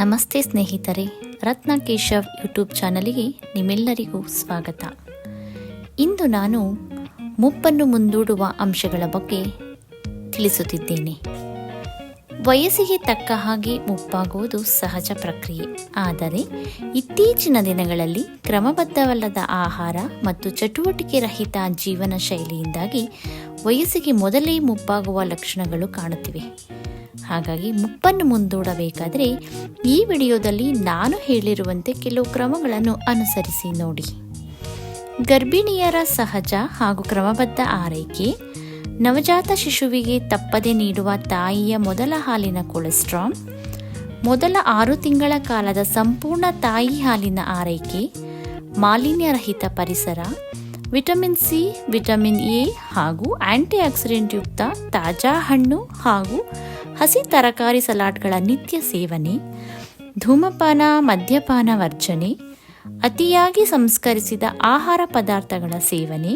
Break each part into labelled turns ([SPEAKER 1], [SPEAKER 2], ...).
[SPEAKER 1] ನಮಸ್ತೆ ಸ್ನೇಹಿತರೆ, ರತ್ನ ಕೇಶವ್ ಯೂಟ್ಯೂಬ್ ಚಾನಲಿಗೆ ನಿಮ್ಮೆಲ್ಲರಿಗೂ ಸ್ವಾಗತ. ಇಂದು ನಾನು ಮುಪ್ಪನ್ನು ಮುಂದೂಡುವ ಅಂಶಗಳ ಬಗ್ಗೆ ತಿಳಿಸುತ್ತಿದ್ದೇನೆ. ವಯಸ್ಸಿಗೆ ತಕ್ಕ ಹಾಗೆ ಮುಪ್ಪಾಗುವುದು ಸಹಜ ಪ್ರಕ್ರಿಯೆ. ಆದರೆ ಇತ್ತೀಚಿನ ದಿನಗಳಲ್ಲಿ ಕ್ರಮಬದ್ಧವಲ್ಲದ ಆಹಾರ ಮತ್ತು ಚಟುವಟಿಕೆ ರಹಿತ ಜೀವನ ಶೈಲಿಯಿಂದಾಗಿ ವಯಸ್ಸಿಗೆ ಮೊದಲೇ ಮುಪ್ಪಾಗುವ ಲಕ್ಷಣಗಳು ಕಾಣುತ್ತಿವೆ. ಹಾಗಾಗಿ ಮುಪ್ಪನ್ನು ಮುಂದೂಡಬೇಕಾದರೆ ಈ ವಿಡಿಯೋದಲ್ಲಿ ನಾನು ಹೇಳಿರುವಂತೆ ಕೆಲವು ಕ್ರಮಗಳನ್ನು ಅನುಸರಿಸಿ ನೋಡಿ. ಗರ್ಭಿಣಿಯರ ಸಹಜ ಹಾಗೂ ಕ್ರಮಬದ್ಧ ಆರೈಕೆ, ನವಜಾತ ಶಿಶುವಿಗೆ ತಪ್ಪದೆ ನೀಡುವ ತಾಯಿಯ ಮೊದಲ ಹಾಲಿನ ಕೊಲೆಸ್ಟ್ರಾಲ್, ಮೊದಲ ಆರು ತಿಂಗಳ ಕಾಲದ ಸಂಪೂರ್ಣ ತಾಯಿ ಹಾಲಿನ ಆರೈಕೆ, ಮಾಲಿನ್ಯರಹಿತ ಪರಿಸರ, ವಿಟಮಿನ್ ಸಿ, ವಿಟಮಿನ್ ಎ ಹಾಗೂ ಆಂಟಿ ಆಕ್ಸಿಡೆಂಟ್ ಯುಕ್ತ ತಾಜಾ ಹಣ್ಣು ಹಾಗೂ ಹಸಿ ತರಕಾರಿ ಸಲಾಡ್ಗಳ ನಿತ್ಯ ಸೇವನೆ, ಧೂಮಪಾನ, ಮದ್ಯಪಾನ ವರ್ಜನೆ, ಅತಿಯಾಗಿ ಸಂಸ್ಕರಿಸಿದ ಆಹಾರ ಪದಾರ್ಥಗಳ ಸೇವನೆ,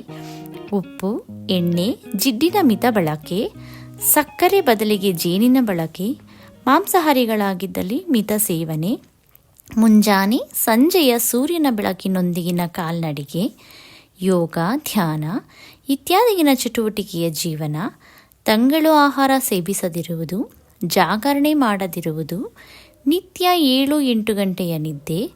[SPEAKER 1] ಉಪ್ಪು, ಎಣ್ಣೆ, ಜಿಡ್ಡಿನ ಮಿತ ಬಳಕೆ, ಸಕ್ಕರೆ ಬದಲಿಗೆ ಜೇನಿನ ಬಳಕೆ, ಮಾಂಸಾಹಾರಿಗಳಾಗಿದ್ದಲ್ಲಿ ಮಿತ ಸೇವನೆ, ಮುಂಜಾನೆ ಸಂಜೆಯ ಸೂರ್ಯನ ಬೆಳಕಿನೊಂದಿಗಿನ ಕಾಲ್ನಡಿಗೆ, ಯೋಗ, ಧ್ಯಾನ ಇತ್ಯಾದಿಗಿನ ಚಟುವಟಿಕೆಯ ಜೀವನ ತಂಗಳು ಆಹಾರ ಸೇವಿಸದಿರುವುದು, ಜಾಗರಣೆ ಮಾಡದಿರುವುದು, ನಿತ್ಯ ಏಳು ಎಂಟು ಗಂಟೆಯ ನಿದ್ದೆ,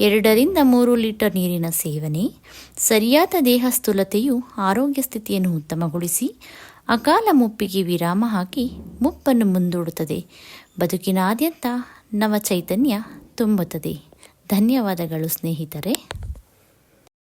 [SPEAKER 1] ಎರಡರಿಂದ ಮೂರು ಲೀಟರ್ ನೀರಿನ ಸೇವನೆ, ಸರಿಯಾದ ದೇಹ ಸ್ಥೂಲತೆಯು ಆರೋಗ್ಯ ಸ್ಥಿತಿಯನ್ನು ಉತ್ತಮಗೊಳಿಸಿ, ಅಕಾಲ ಮುಪ್ಪಿಗೆ ವಿರಾಮ ಹಾಕಿ ಮುಪ್ಪನ್ನು ಮುಂದೂಡುತ್ತದೆ. ಬದುಕಿನಾದ್ಯಂತ ನವ ಚೈತನ್ಯ ತುಂಬುತ್ತದೆ. ಧನ್ಯವಾದಗಳು ಸ್ನೇಹಿತರೆ.